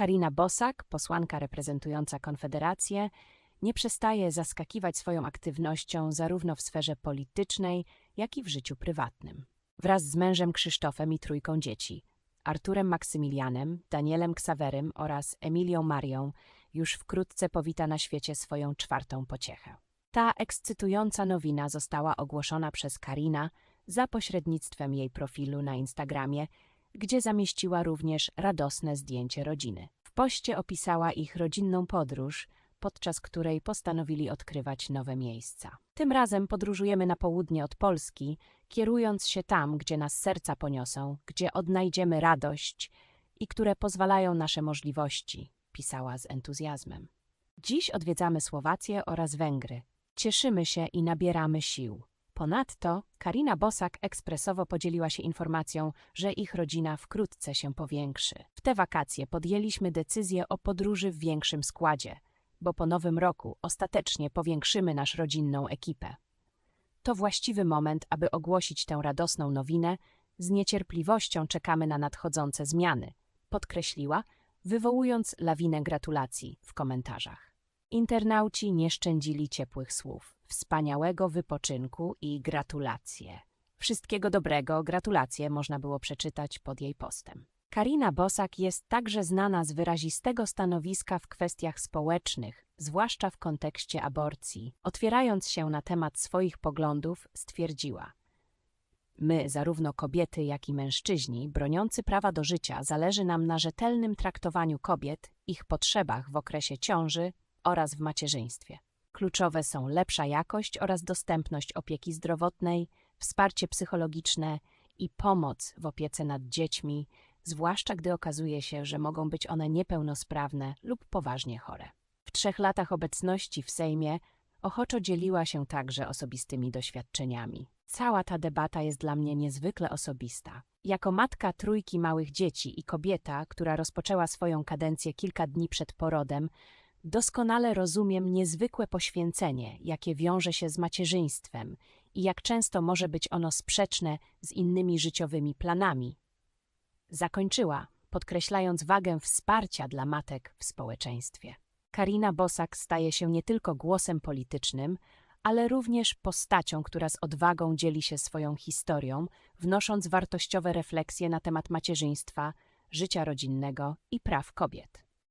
Karina Bosak, posłanka reprezentująca Konfederację, nie przestaje zaskakiwać swoją aktywnością zarówno w sferze politycznej, jak i w życiu prywatnym. Wraz z mężem Krzysztofem i trójką dzieci, Arturem Maksymilianem, Danielem Ksawerym oraz Emilią Marią, już wkrótce powita na świecie swoją czwartą pociechę. Ta ekscytująca nowina została ogłoszona przez Karina za pośrednictwem jej profilu na Instagramie, gdzie zamieściła również radosne zdjęcie rodziny. W poście opisała ich rodzinną podróż, podczas której postanowili odkrywać nowe miejsca. Tym razem podróżujemy na południe od Polski, kierując się tam, gdzie nas serca poniosą, gdzie odnajdziemy radość i które pozwalają nasze możliwości, pisała z entuzjazmem. Dziś odwiedzamy Słowację oraz Węgry. Cieszymy się i nabieramy sił. Ponadto Karina Bosak ekspresowo podzieliła się informacją, że ich rodzina wkrótce się powiększy. W te wakacje podjęliśmy decyzję o podróży w większym składzie, bo po nowym roku ostatecznie powiększymy nasz rodzinną ekipę. To właściwy moment, aby ogłosić tę radosną nowinę. Z niecierpliwością czekamy na nadchodzące zmiany, podkreśliła, wywołując lawinę gratulacji w komentarzach. Internauci nie szczędzili ciepłych słów, wspaniałego wypoczynku i gratulacje. Wszystkiego dobrego, gratulacje można było przeczytać pod jej postem. Karina Bosak jest także znana z wyrazistego stanowiska w kwestiach społecznych, zwłaszcza w kontekście aborcji. Otwierając się na temat swoich poglądów, stwierdziła: My, zarówno kobiety, jak i mężczyźni, broniący prawa do życia, zależy nam na rzetelnym traktowaniu kobiet, ich potrzebach w okresie ciąży oraz w macierzyństwie. Kluczowe są lepsza jakość oraz dostępność opieki zdrowotnej, wsparcie psychologiczne i pomoc w opiece nad dziećmi, zwłaszcza gdy okazuje się, że mogą być one niepełnosprawne lub poważnie chore. W trzech latach obecności w Sejmie ochoczo dzieliła się także osobistymi doświadczeniami. Cała ta debata jest dla mnie niezwykle osobista. Jako matka trójki małych dzieci i kobieta, która rozpoczęła swoją kadencję kilka dni przed porodem, doskonale rozumiem niezwykłe poświęcenie, jakie wiąże się z macierzyństwem i jak często może być ono sprzeczne z innymi życiowymi planami. Zakończyła, podkreślając wagę wsparcia dla matek w społeczeństwie. Karina Bosak staje się nie tylko głosem politycznym, ale również postacią, która z odwagą dzieli się swoją historią, wnosząc wartościowe refleksje na temat macierzyństwa, życia rodzinnego i praw kobiet.